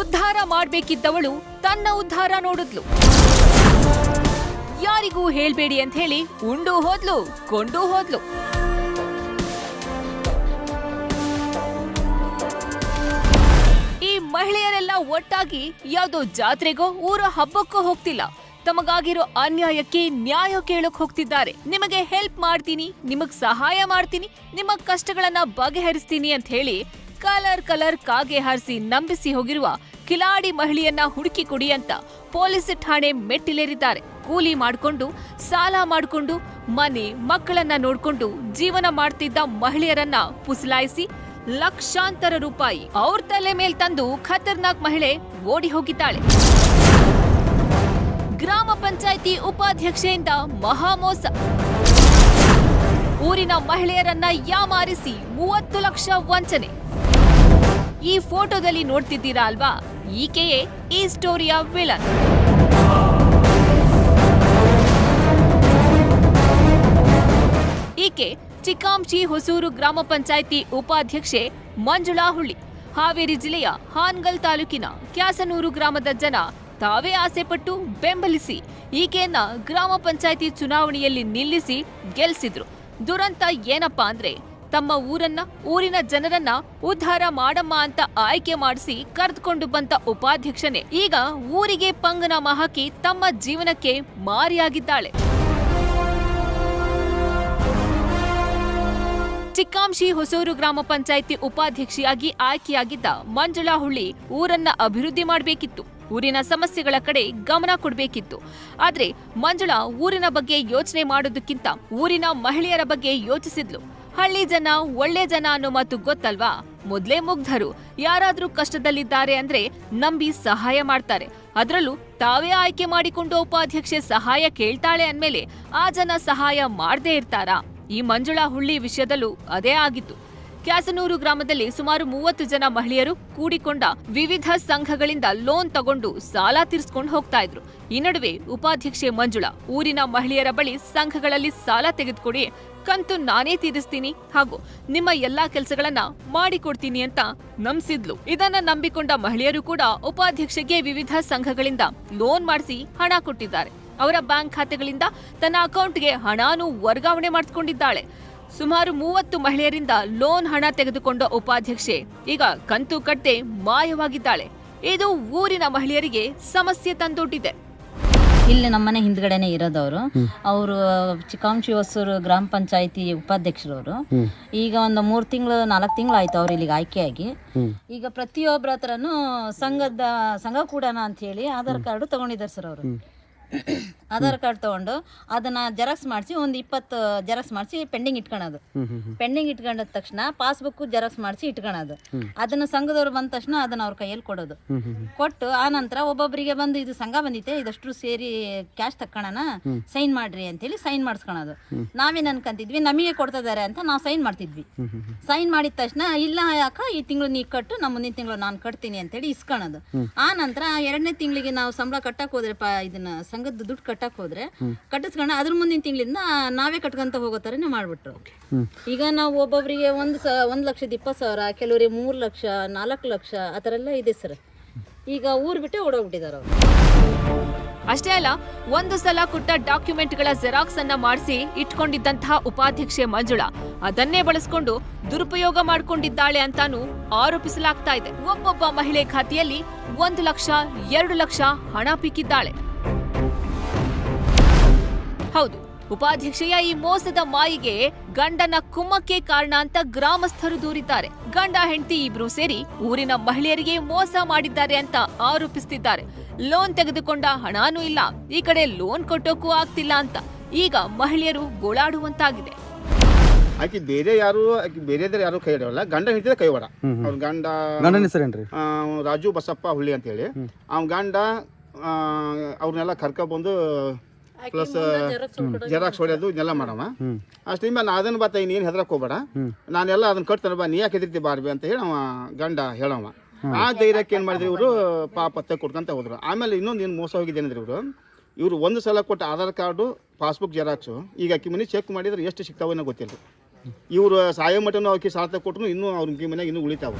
ಉದ್ಧಾರ ಮಾಡ್ಬೇಕಿದ್ದವಳು ತನ್ನ ಉದ್ಧಾರ ನೋಡಿದ್ಲು. ಯಾರಿಗೂ ಹೇಳ್ಬೇಡಿ ಅಂತ ಹೇಳಿ ಉಂಡು ಹೋದ್ಲು, ಕೊಂಡು ಹೋದ್ಲು. ಈ ಮಹಿಳೆಯರೆಲ್ಲ ಒಟ್ಟಾಗಿ ಯಾವುದೋ ಜಾತ್ರೆಗೋ, ಊರ ಹಬ್ಬಕ್ಕೋ ಹೋಗ್ತಿಲ್ಲ. ತಮಗಾಗಿರೋ ಅನ್ಯಾಯಕ್ಕೆ ನ್ಯಾಯ ಕೇಳಕ್ ಹೋಗ್ತಿದ್ದಾರೆ. ನಿಮಗೆ ಹೆಲ್ಪ್ ಮಾಡ್ತೀನಿ, ನಿಮಗ್ ಸಹಾಯ ಮಾಡ್ತೀನಿ, ನಿಮ್ಮ ಕಷ್ಟಗಳನ್ನ ಬಗೆಹರಿಸ್ತೀನಿ ಅಂತ ಹೇಳಿ ಕಲರ್ ಕಲರ್ ಕಾಗೆ ಹಾರಿಸಿ ನಂಬಿಸಿ ಹೋಗಿರುವ ಕಿಲಾಡಿ ಮಹಿಳೆಯನ್ನ ಹುಡುಕಿ ಕೊಡಿ ಅಂತ ಪೊಲೀಸ್ ಠಾಣೆ ಮೆಟ್ಟಿಲೇರಿದ್ದಾರೆ. ಕೂಲಿ ಮಾಡಿಕೊಂಡು, ಸಾಲ ಮಾಡಿಕೊಂಡು, ಮನೆ ಮಕ್ಕಳನ್ನ ನೋಡಿಕೊಂಡು ಜೀವನ ಮಾಡ್ತಿದ್ದ ಮಹಿಳೆಯರನ್ನ ಪುಸಲಾಯಿಸಿ ಲಕ್ಷಾಂತರ ರೂಪಾಯಿ ಅವ್ರ ತಲೆ ಮೇಲೆ ತಂದು ಖತರ್ನಾಕ್ ಮಹಿಳೆ ಓಡಿ ಹೋಗಿದ್ದಾಳೆ. ಗ್ರಾಮ ಪಂಚಾಯಿತಿ ಉಪಾಧ್ಯಕ್ಷೆಯಿಂದ ಮಹಾಮೋಸ. ಊರಿನ ಮಹಿಳೆಯರನ್ನ ಯಾಮಾರಿಸಿ ಮೂವತ್ತು ಲಕ್ಷ ವಂಚನೆ. ಈ ಫೋಟೋದಲ್ಲಿ ನೋಡ್ತಿದ್ದೀರಾ ಅಲ್ವಾ? ಈಕೆಯೇ ಈ ಸ್ಟೋರಿಯ ವಿಲನ್. ಈಕೆ ಚಿಕ್ಕಾಂಶಿ ಹೊಸೂರು ಗ್ರಾಮ ಪಂಚಾಯಿತಿ ಉಪಾಧ್ಯಕ್ಷೆ ಮಂಜುಳಾ ಹುಳ್ಳಿ. ಹಾವೇರಿ ಜಿಲ್ಲೆಯ ಹಾನ್ಗಲ್ ತಾಲೂಕಿನ ಕ್ಯಾಸನೂರು ಗ್ರಾಮದ ಜನ ತಾವೇ ಆಸೆಪಟ್ಟು ಬೆಂಬಲಿಸಿ ಈಕೆಯನ್ನ ಗ್ರಾಮ ಪಂಚಾಯಿತಿ ಚುನಾವಣೆಯಲ್ಲಿ ನಿಲ್ಲಿಸಿ ಗೆಲ್ಲಿಸಿದ್ರು ದುರಂತ ಏನಪ್ಪಾ ಅಂದ್ರೆ ತಮ್ಮ ಊರನ್ನ, ಊರಿನ ಜನರನ್ನ ಉದ್ಧಾರ ಮಾಡಮ್ಮ ಅಂತ ಆಯ್ಕೆ ಮಾಡಿಸಿ ಕರೆದುಕೊಂಡು ಬಂತ ಉಪಾಧ್ಯಕ್ಷನೇ. ಈಗ ಊರಿಗೆ ಪಂಗನಾಮ ಹಾಕಿ ತಮ್ಮ ಜೀವನಕ್ಕೆ ಮಾರಿಯಾಗಿದ್ದಾಳೆ. ಚಿಕ್ಕಾಂಶಿ ಹೊಸೂರು ಗ್ರಾಮ ಪಂಚಾಯಿತಿ ಉಪಾಧ್ಯಕ್ಷೆಯಾಗಿ ಆಯ್ಕೆಯಾಗಿದ್ದ ಮಂಜುಳಾ ಹುಳ್ಳಿ ಊರನ್ನ ಅಭಿವೃದ್ಧಿ ಮಾಡಬೇಕಿತ್ತು. ಊರಿನ ಸಮಸ್ಯೆಗಳ ಕಡೆ ಗಮನ ಕೊಡಬೇಕಿತ್ತು. ಆದ್ರೆ ಮಂಜುಳಾ ಊರಿನ ಬಗ್ಗೆ ಯೋಚನೆ ಮಾಡೋದಕ್ಕಿಂತ ಊರಿನ ಮಹಿಳೆಯರ ಬಗ್ಗೆ ಯೋಚಿಸಿದ್ಲು. ಹಳ್ಳಿ ಜನ, ಒಳ್ಳೆ ಜನ ಅನ್ನೋ ಮಾತು ಗೊತ್ತಲ್ವಾ? ಮೊದ್ಲೇ ಮುಗ್ಧರು. ಯಾರಾದ್ರೂ ಕಷ್ಟದಲ್ಲಿದ್ದಾರೆ ಅಂದ್ರೆ ನಂಬಿ ಸಹಾಯ ಮಾಡ್ತಾರೆ. ಅದ್ರಲ್ಲೂ ತಾವೇ ಆಯ್ಕೆ ಮಾಡಿಕೊಂಡು ಉಪಾಧ್ಯಕ್ಷೆ ಸಹಾಯ ಕೇಳ್ತಾಳೆ ಅಂದ್ಮೇಲೆ ಆ ಜನ ಸಹಾಯ ಮಾಡದೇ ಇರ್ತಾರಾ? ಈ ಮಂಜುಳಾ ಹುಳ್ಳಿ ವಿಷಯದಲ್ಲೂ ಅದೇ ಆಗಿತ್ತು. ಕ್ಯಾಸನೂರು ಗ್ರಾಮದಲ್ಲಿ ಸುಮಾರು ಮೂವತ್ತು ಜನ ಮಹಿಳೆಯರು ಕೂಡಿಕೊಂಡ ವಿವಿಧ ಸಂಘಗಳಿಂದ ಲೋನ್ ತಗೊಂಡು ಸಾಲ ತೀರಿಸ್ಕೊಂಡು ಹೋಗ್ತಾ ಇದ್ರು. ಈ ನಡುವೆ ಉಪಾಧ್ಯಕ್ಷೆ ಮಂಜುಳಾ ಊರಿನ ಮಹಿಳೆಯರ ಬಳಿ ಸಂಘಗಳಲ್ಲಿ ಸಾಲ ತೆಗೆದುಕೊಡಿ ಕಂತು ನಾನೇ ತೀರಿಸ್ತೀನಿ ಹಾಗೂ ನಿಮ್ಮ ಎಲ್ಲಾ ಕೆಲಸಗಳನ್ನ ಮಾಡಿಕೊಡ್ತೀನಿ ಅಂತ ನಂಬಿಸಿದ್ಲು. ಇದನ್ನ ನಂಬಿಕೊಂಡ ಮಹಿಳೆಯರು ಕೂಡ ಉಪಾಧ್ಯಕ್ಷೆಗೆ ವಿವಿಧ ಸಂಘಗಳಿಂದ ಲೋನ್ ಮಾಡಿಸಿ ಹಣ ಕೊಟ್ಟಿದ್ದಾರೆ. ಅವರ ಬ್ಯಾಂಕ್ ಖಾತೆಗಳಿಂದ ತನ್ನ ಅಕೌಂಟ್ಗೆ ಹಣಾನು ವರ್ಗಾವಣೆ ಮಾಡಿಸಿಕೊಂಡಿದ್ದಾಳೆ. ಸುಮಾರು ಮೂವತ್ತು ಮಹಿಳೆಯರಿಂದ ಲೋನ್ ಹಣ ತೆಗೆದುಕೊಂಡ ಉಪಾಧ್ಯಕ್ಷೆ ಈಗ ಕಂತು ಕಟ್ಟೆ ಮಾಯವಾಗಿದ್ದಾಳೆ. ಇದು ಊರಿನ ಮಹಿಳೆಯರಿಗೆ ಸಮಸ್ಯೆ ತಂದೊಡ್ಡಿದೆ. ಇಲ್ಲಿ ನಮ್ಮನೆ ಹಿಂದ್ಗಡೆನೆ ಇರೋದವರು ಅವರು. ಚಿಕ್ಕಾಂಶಿ ಹೊಸೂರು ಗ್ರಾಮ ಪಂಚಾಯತಿ ಉಪಾಧ್ಯಕ್ಷರವರು. ಈಗ ಒಂದು ಮೂರು ತಿಂಗಳು ನಾಲ್ಕು ತಿಂಗಳು ಆಯ್ತು ಅವ್ರು ಇಲ್ಲಿಗೆ ಆಯ್ಕೆಯಾಗಿ. ಈಗ ಪ್ರತಿಯೊಬ್ಬರ ಹತ್ರನು ಸಂಘದ ಸಂಘ ಕೂಡನ ಅಂತ ಹೇಳಿ ಆಧಾರ್ ಕಾರ್ಡ್ ತಗೊಂಡಿದ್ದಾರೆ ಸರ್ ಅವರು. ಆಧಾರ್ ಕಾರ್ಡ್ ತಗೊಂಡು ಅದನ್ನ ಜೆರಾಕ್ಸ್ ಮಾಡಿಸಿ ಒಂದು ಇಪ್ಪತ್ತು ಜೆರಾಕ್ಸ್ ಮಾಡಿಸಿ ಪೆಂಡಿಂಗ್ ಇಟ್ಕೊಳೋದು ಪೆಂಡಿಂಗ್ ಇಟ್ಕೊಂಡ ತಕ್ಷಣ ಪಾಸ್ಬುಕ್ ಜೆರಾಕ್ಸ್ ಮಾಡಿಸಿ ಇಟ್ಕೊಳೋದು ಅದನ್ನ ಸಂಘದವ್ರು ಬಂದ ತಕ್ಷಣ ಅದನ್ನ ಅವ್ರ ಕೈಯಲ್ಲಿ ಕೊಡೋದು. ಕೊಟ್ಟು ಆ ನಂತರ ಒಬ್ಬೊಬ್ಬರಿಗೆ ಬಂದು ಇದು ಸಂಘ ಬಂದಿತ್ತೆ ಇದಷ್ಟು ಸೇರಿ ಕ್ಯಾಶ್ ತಕ್ಕೊಳಣ ಸೈನ್ ಮಾಡ್ರಿ ಅಂತೇಳಿ ಸೈನ್ ಮಾಡಿಸ್ಕೊಳೋದು ನಾವೇನ್ ಅನ್ಕೊಂತಿದ್ವಿ ನಮಗೆ ಕೊಡ್ತಿದ್ದಾರೆ ಅಂತ ನಾವು ಸೈನ್ ಮಾಡ್ತಿದ್ವಿ. ಸೈನ್ ಮಾಡಿದ ತಕ್ಷಣ ಇಲ್ಲ ಯಾಕ ಈ ತಿಂಗಳು ನೀ ಕಟ್ಟು ನಮ್ಮ ಮುಂದಿನ ತಿಂಗಳು ನಾನು ಕಟ್ತೀನಿ ಅಂತೇಳಿ ಇಸ್ಕೊಳೋದು ಆ ನಂತರ ಎರಡನೇ ತಿಂಗಳಿಗೆ ನಾವು ಸಂಬಳ ಕಟ್ಟಕ್ಕೆ ಹೋದ್ರೆ ಇದನ್ನ ಸಂಘದ ದುಡ್ಡು ಕಟ್ಟಕ್ ಹೋದ್ರೆ ಕಟ್ಟಿಸ್ಕೊಂಡು ಅದ್ರ ಮುಂದಿನ ತಿಂಗಳಿಂದ ನಾವೇ ಕಟ್ಕೊಂತ ಹೋಗೋ ಥರನೇ ಮಾಡ್ಬಿಟ್ರು. ಈಗ ನಾವು ಒಬ್ಬೊಬ್ಬರಿಗೆ ಒಂದು ಸ ಒಂದು ಲಕ್ಷದ ಇಪ್ಪತ್ತು ಸಾವಿರ ಕೆಲವರಿಗೆ ಮೂರು ಲಕ್ಷ ನಾಲ್ಕು ಲಕ್ಷ ಆ ಥರ ಎಲ್ಲ ಇದೆ ಸರ್. ಈಗ ಊರ್ ಬಿಟ್ಟೆ ಓಡೋಗ್ಬಿಟ್ಟಿದ್ದಾರೆ ಅವರು. ಅಷ್ಟೇ ಅಲ್ಲ ಒಂದು ಸಲ ಕೊಟ್ಟ ಡಾಕ್ಯುಮೆಂಟ್ಗಳ ಜೆರಾಕ್ಸ್ ಅನ್ನ ಮಾಡಿಸಿ ಇಟ್ಕೊಂಡಿದ್ದಂತಹ ಉಪಾಧ್ಯಕ್ಷೆ ಮಂಜುಳಾ ಅದನ್ನೇ ಬಳಸ್ಕೊಂಡು ದುರುಪಯೋಗ ಮಾಡ್ಕೊಂಡಿದ್ದಾಳೆ ಅಂತಾನು ಆರೋಪಿಸಲಾಗ್ತಾ ಇದೆ. ಒಬ್ಬೊಬ್ಬ ಮಹಿಳೆ ಖಾತೆಯಲ್ಲಿ ಒಂದು ಲಕ್ಷ ಎರಡು ಲಕ್ಷ ಹಣ ಪೀಕಿದ್ದಾಳೆ. ಹೌದು ಉಪಾಧ್ಯಕ್ಷೆಯ ಈ ಮೋಸದ ಮಾಯಿಗೆ ಗಂಡನ ಕುಮ್ಮಕ್ಕೆ ಕಾರಣ ಅಂತ ಗ್ರಾಮಸ್ಥರು ದೂರಿದ್ದಾರೆ. ಗಂಡ ಹೆಂಡತಿ ಇಬ್ರು ಸೇರಿ ಊರಿನ ಮಹಿಳೆಯರಿಗೆ ಮೋಸ ಮಾಡಿದ್ದಾರೆ ಅಂತ ಆರೋಪಿಸುತ್ತಿದ್ದಾರೆ ಲೋನ್ ತೆಗೆದುಕೊಂಡ ಹಣನೂ ಇಲ್ಲ ಈ ಕಡೆ ಲೋನ್ ಕೊಟ್ಟೋಕ್ಕೂ ಆಗ್ತಿಲ್ಲ ಅಂತ ಈಗ ಮಹಿಳೆಯರು ಗೋಳಾಡುವಂತಾಗಿದೆ. ಆಕಿ ಬೇರೆ ಯಾರು ಆಕಿ ಬೇರೆದ್ರ ಯಾರು ಕೈ ಹಿಡಿಯಲ್ಲ ಗಂಡ ಹಿಡಿದ ಕೈ ಹೊಡ. ಅವ್ರ ಗಂಡ ಗಂಡನ ಹೆಸರೇನ್ರಿ ಆ, ರಾಜು ಬಸಪ್ಪ ಹುಳ್ಳಿ ಅಂತೇಳಿ. ಅವ್ನ ಗಂಡ ಆ, ಅವ್ರನ್ನೆಲ್ಲ ಕರ್ಕೊಬಂದು ಪ್ಲಸ್ ಜೆರಾಕ್ಸ್ ಹೊಡೆಯೋದು ಇದನ್ನೆಲ್ಲ ಮಾಡೋಣ ಅಷ್ಟು ನಿಮ್ಗೆ ನಾ ಅದನ್ನ ಬತ್ತ ನೀನು ಹೆದರಕ್ಕೆ ಹೋಗ್ಬೇಡ. ನಾನೆಲ್ಲ ಅದನ್ನ ಕಟ್ತಾನೆ ಬಾ ನೀ ಯಾಕೆ ಹೆದರ್ತಿ ಬಾರ್ಬಿ ಅಂತ ಹೇಳಿ ಅವ ಗಂಡ ಹೇಳವ. ಆ ಧೈರ್ಯಕ್ಕೆ ಏನು ಮಾಡಿದ್ರು ಇವರು ಪಾಪ ಪತ್ತೆ ಕೊಡ್ಕೊಂತ ಹೋದ್ರು. ಆಮೇಲೆ ಇನ್ನೊಂದು ಏನು ಮೋಸ ಹೋಗಿದೆ ಏನಂದ್ರೆ ಇವರು ಇವರು ಒಂದು ಸಲ ಕೊಟ್ಟ ಆಧಾರ್ ಕಾರ್ಡು ಪಾಸ್ಬುಕ್ ಜೆರಾಕ್ಸು ಈಗ ಅಕ್ಕಿ ಮನೆ ಚೆಕ್ ಮಾಡಿದ್ರೆ ಎಷ್ಟು ಸಿಗ್ತಾವನ್ನೋ ಗೊತ್ತಿಲ್ಲ. ಇವರು ಸಾಯೋ ಮಟನೂ ಆಕಿ ಸಾಲ ಕೊಟ್ಟರು ಇನ್ನೂ ಅವ್ರ ಮನೆಗೆ ಇನ್ನೂ ಉಳಿತಾವೆ.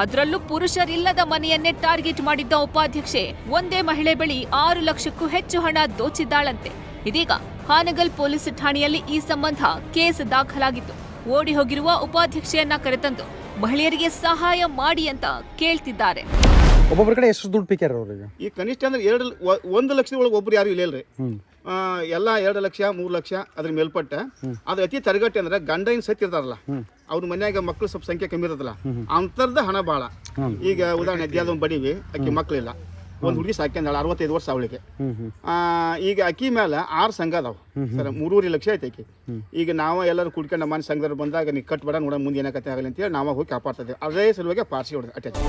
ಅದರಲ್ಲೂ ಪುರುಷರಿಲ್ಲದ ಮನೆಯನ್ನೇ ಟಾರ್ಗೆಟ್ ಮಾಡಿದ್ದ ಉಪಾಧ್ಯಕ್ಷೆ ಒಂದೇ ಮಹಿಳೆ ಬಳಿ ಆರು ಲಕ್ಷಕ್ಕೂ ಹೆಚ್ಚು ಹಣ ದೋಚಿದ್ದಾಳಂತೆ. ಇದೀಗ ಹಾನಗಲ್ ಪೊಲೀಸ್ ಠಾಣೆಯಲ್ಲಿ ಈ ಸಂಬಂಧ ಕೇಸ್ ದಾಖಲಾಗಿತ್ತು. ಓಡಿ ಹೋಗಿರುವ ಉಪಾಧ್ಯಕ್ಷೆಯನ್ನ ಕರೆತಂದು ಮಹಿಳೆಯರಿಗೆ ಸಹಾಯ ಮಾಡಿ ಅಂತ ಕೇಳ್ತಿದ್ದಾರೆ. ಒಬ್ಬೊಬ್ಬರ ಕಡೆ ಎಷ್ಟು ದುಡ್ಡು ಪಿಕ್ಯಾರ ಅವ್ರಿಗೆ ಈ ಕನಿಷ್ಠ ಅಂದ್ರೆ ಎರಡು ಒಂದು ಲಕ್ಷದ ಒಳಗೆ ಒಬ್ರು ಯಾರು ಇಲ್ಲ ಇಲ್ರಿ ಎಲ್ಲ ಎರಡು ಲಕ್ಷ ಮೂರು ಲಕ್ಷ ಅದ್ರ ಮೇಲ್ಪಟ್ಟ. ಅದ್ರ ಅತಿ ತರಗಟ್ಟೆ ಅಂದ್ರೆ ಗಂಡ ಏನು ಸತ್ ಇರ್ತಾರಲ್ಲ ಅವ್ರ ಮನ್ಯಾಗ ಮಕ್ಳು ಸ್ವಲ್ಪ ಸಂಖ್ಯೆ ಕಮ್ಮಿ ಇರತ್ತಲ್ಲ ಅಂತರ್ದ ಹಣ ಬಾಳ. ಈಗ ಉದಾಹರಣೆ ಅದ್ಯಾವ್ದು ಬಡಿವಿ ಅಕ್ಕಿ ಮಕ್ಳಿಲ್ಲ. ಒಂದು ಹುಡುಗಿ ಸಾಕ್ಯಂದಾಳ ಅರವತ್ತೈದು ವರ್ಷ ಅವಳಿಗೆ. ಈಗ ಅಕ್ಕಿ ಮೇಲೆ ಆರು ಸಂಘ ಅದಾವ. ಸರ್ ಮೂರುವರೆ ಲಕ್ಷ ಐತೆ ಅಕ್ಕಿ. ಈಗ ನಾವು ಎಲ್ಲರೂ ಕುಡ್ಕೊಂಡು ಮನೆ ಸಂಘದವ್ರು ಬಂದಾಗ ನೀ ಕಟ್ಬೇಡ ನೋಡ ಮುಂದೆ ಏನಾಗತ್ತೆ ಆಗಲಿ ಅಂತೇಳಿ ನಾವು ಹೋಗಿ ಕಾಪಾಡ್ತದೆ ಅದೇ ಸಲುವಾಗಿ ಪಾರ್ಸಿ ಹೊಡೆದು ಅಟ್ಯಾಚ್.